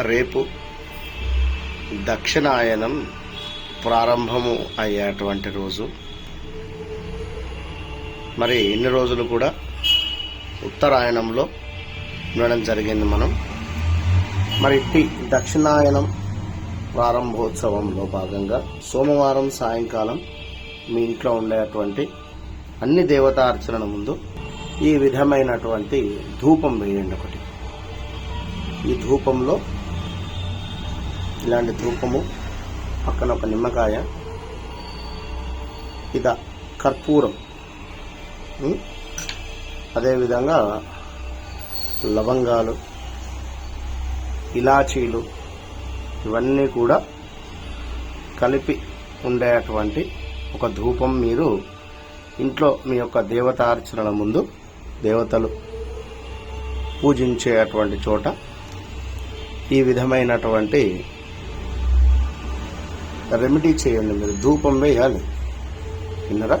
రేపు దక్షిణాయనం ప్రారంభము అయ్యేటువంటి రోజు. మరి ఇన్ని రోజులు కూడా ఉత్తరాయణంలో ఉండడం జరిగింది మనం. మరి ఇట్టి దక్షిణాయనం ప్రారంభోత్సవంలో భాగంగా సోమవారం సాయంకాలం మీ ఇంట్లో ఉండేటువంటి అన్ని దేవతార్చనల ముందు ఈ విధమైనటువంటి ధూపం వేయండి ఒకటి. ఈ ధూపంలో ఇలాంటి ధూపము పక్కన ఒక నిమ్మకాయ. ఇద కర్పూరం. అదేవిధంగా లవంగాలు ఇలాచీలు ఇవన్నీ కూడా కలిపి ఉండేటువంటి ఒక ధూపం మీరు ఇంట్లో మీ యొక్క దేవతార్చనల ముందు దేవతలు పూజించేటువంటి చోట ఈ విధమైనటువంటి రెమెడీ చేయండి మీరు. ధూపం వేయాలి. విన్నరా?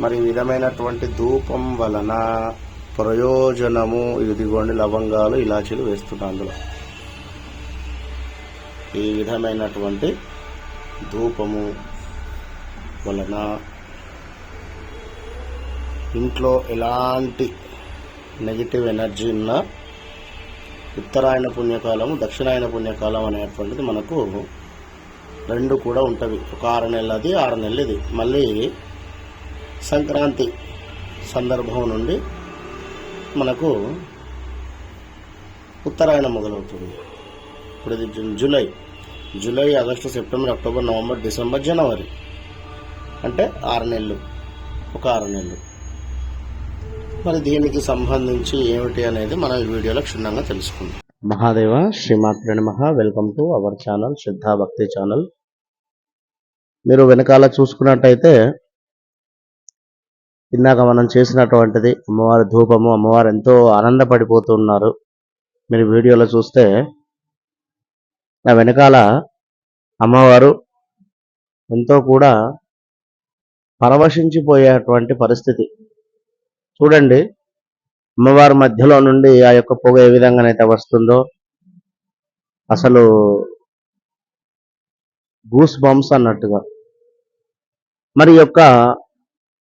మరి ఈ విధమైనటువంటి ధూపం వలన ప్రయోజనము ఇదిగోండి లవంగాలు ఇలాచీలు వేస్తున్నా అందులో. ఈ విధమైనటువంటి ధూపము వలన ఇంట్లో ఎలాంటి నెగిటివ్ ఎనర్జీ ఉన్నా ఉత్తరాయణ పుణ్యకాలం దక్షిణాయన పుణ్యకాలం అనేటువంటిది మనకు రెండు కూడా ఉంటుంది ఒక ఆరు నెలలది ఆరు నెలలది. మళ్ళీ సంక్రాంతి సందర్భం నుండి మనకు ఉత్తరాయణ మొదలవుతుంది. ఇప్పుడు ఇది July. July August September October November December January. అంటే ఆరు నెలలు. ఒక ఆరు నెలలు. మరి దీనికి సంబంధించి ఏమిటి అనేది మనం ఈ వీడియోలో క్షుణ్ణంగా తెలుసుకుందాం. మహాదేవ శ్రీమాత్రి నమః. Welcome to our channel Shraddha Bhakti channel మీరు వెనకాల చూసుకున్నట్టయితే ఇందాక మనం చేసినటువంటిది అమ్మవారి ధూపము అమ్మవారు ఎంతో ఆనందపడిపోతున్నారు. మీరు వీడియోలో చూస్తే నా వెనకాల అమ్మవారు ఎంతో కూడా పరవశించిపోయేటువంటి పరిస్థితి. చూడండి. అమ్మవారి మధ్యలో నుండి ఆ యొక్క పొగ ఏ విధంగానైతే వస్తుందో అసలు గూస్ బంప్స్ అన్నట్టుగా. మరి యొక్క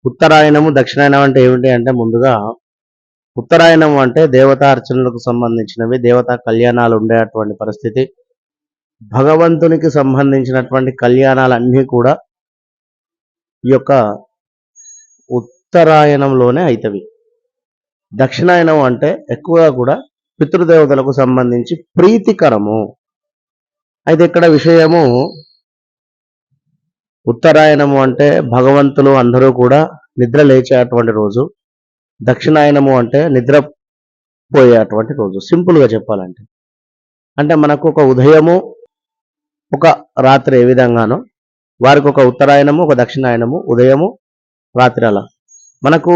ఉత్తరాయణము దక్షిణాయనం అంటే ఏమిటి అంటే ముందుగా ఉత్తరాయణం అంటే దేవతార్చనలకు సంబంధించినవి దేవతా కళ్యాణాలు ఉండేటువంటి పరిస్థితి. భగవంతునికి సంబంధించినటువంటి కళ్యాణాలన్నీ కూడా ఈ యొక్క ఉత్తరాయణంలోనే అవుతవి దక్షిణాయనం అంటే ఎక్కువగా కూడా పితృదేవతలకు సంబంధించి ప్రీతికరము. అయితే ఇక్కడ విషయము ఉత్తరాయణము అంటే భగవంతులు అందరూ కూడా నిద్ర లేచేటువంటి రోజు దక్షిణాయనము అంటే నిద్ర పోయేటువంటి రోజు. సింపుల్గా చెప్పాలంటే. అంటే మనకు ఒక ఉదయము ఒక రాత్రి ఏ విధంగానో వారికి ఒక ఉత్తరాయణము ఒక దక్షిణాయనము ఉదయము రాత్రి అలా. మనకు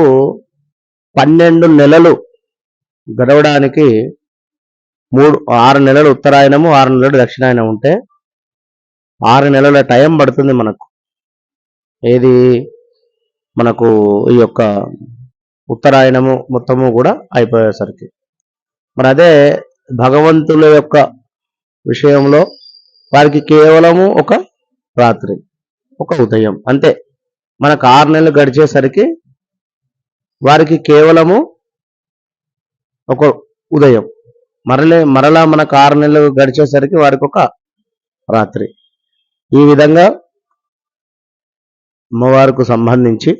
పన్నెండు నెలలు గడవడానికి మూడు ఆరు నెలలు ఉత్తరాయణము ఆరు నెలలు దక్షిణాయనం ఉంటే ఆరు నెలల టైం పడుతుంది మనకు. ఏది? మనకు ఈ యొక్క ఉత్తరాయణము మొత్తము కూడా అయిపోయేసరికి. మరి అదే భగవంతుల యొక్క విషయంలో వారికి కేవలము ఒక రాత్రి ఒక ఉదయం అంతే. మనకు ఆరు నెలలు గడిచేసరికి వారికి కేవలము ఒక ఉదయం. మరలే మరలా మనకు ఆరు నెలలు గడిచేసరికి వారికి ఒక రాత్రి. ఈ విధంగా అమ్మవారికి సంబంధించి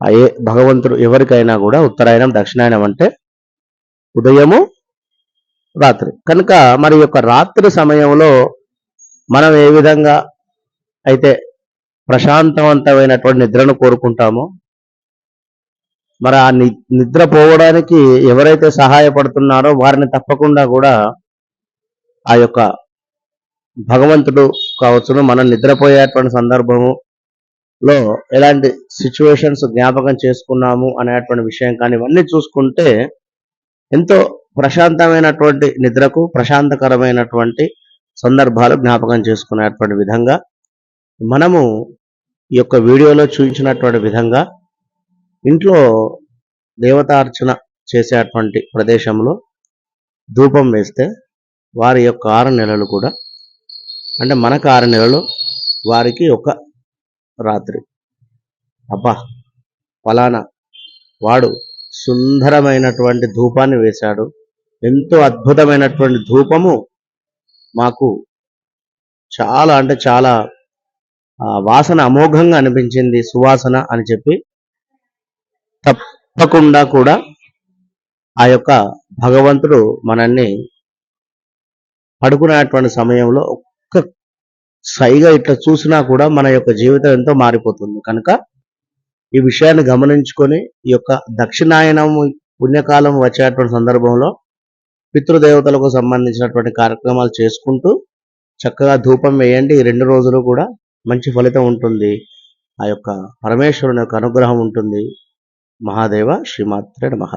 ఏ భగవంతుడు ఎవరికైనా కూడా ఉత్తరాయణం దక్షిణాయనం అంటే ఉదయము రాత్రి. కనుక మరి యొక్క రాత్రి సమయంలో మనం ఏ విధంగా అయితే ప్రశాంతవంతమైనటువంటి నిద్రను కోరుకుంటామో మరి ఆ ని నిద్ర పోవడానికి ఎవరైతే సహాయపడుతున్నారో వారిని తప్పకుండా కూడా ఆ యొక్క భగవంతుడు కావచ్చును మనం నిద్రపోయేటువంటి సందర్భము లో ఎలాంటి సిచ్యువేషన్స్ జ్ఞాపకం చేసుకున్నాము అనేటువంటి విషయం కానీ ఇవన్నీ చూసుకుంటే ఎంతో ప్రశాంతమైనటువంటి నిద్రకు ప్రశాంతకరమైనటువంటి సందర్భాలు జ్ఞాపకం చేసుకునేటువంటి విధంగా మనము ఈ యొక్క వీడియోలో చూపించినటువంటి విధంగా ఇంట్లో దేవతార్చన చేసేటువంటి ప్రదేశంలో ధూపం వేస్తే వారి యొక్క ఆరు నెలలు కూడా అంటే మనకు ఆరు నెలలు వారికి ఒక రాత్రి. అబ్బా! ఫలానా వాడు సుందరమైనటువంటి ధూపాన్ని వేశాడు. ఎంతో అద్భుతమైనటువంటి ధూపము మాకు చాలా అంటే చాలా వాసన అమోఘంగా అనిపించింది సువాసన అని చెప్పి తప్పకుండా కూడా ఆ యొక్క భగవంతుడు మనల్ని పడుకునేటువంటి సమయంలో ఒక్క సైగా ఇట్లా చూసినా కూడా మన యొక్క జీవితం ఎంతో మారిపోతుంది. కనుక ఈ విషయాన్ని గమనించుకొని ఈ యొక్క దక్షిణాయనం పుణ్యకాలం వచ్చేటువంటి సందర్భంలో పితృదేవతలకు సంబంధించినటువంటి కార్యక్రమాలు చేసుకుంటూ చక్కగా ధూపం వేయండి. ఈ రెండు రోజులు కూడా మంచి ఫలితం ఉంటుంది. ఆ యొక్క పరమేశ్వరుని యొక్క అనుగ్రహం ఉంటుంది. మహాదేవ శ్రీమాత్రే నమ.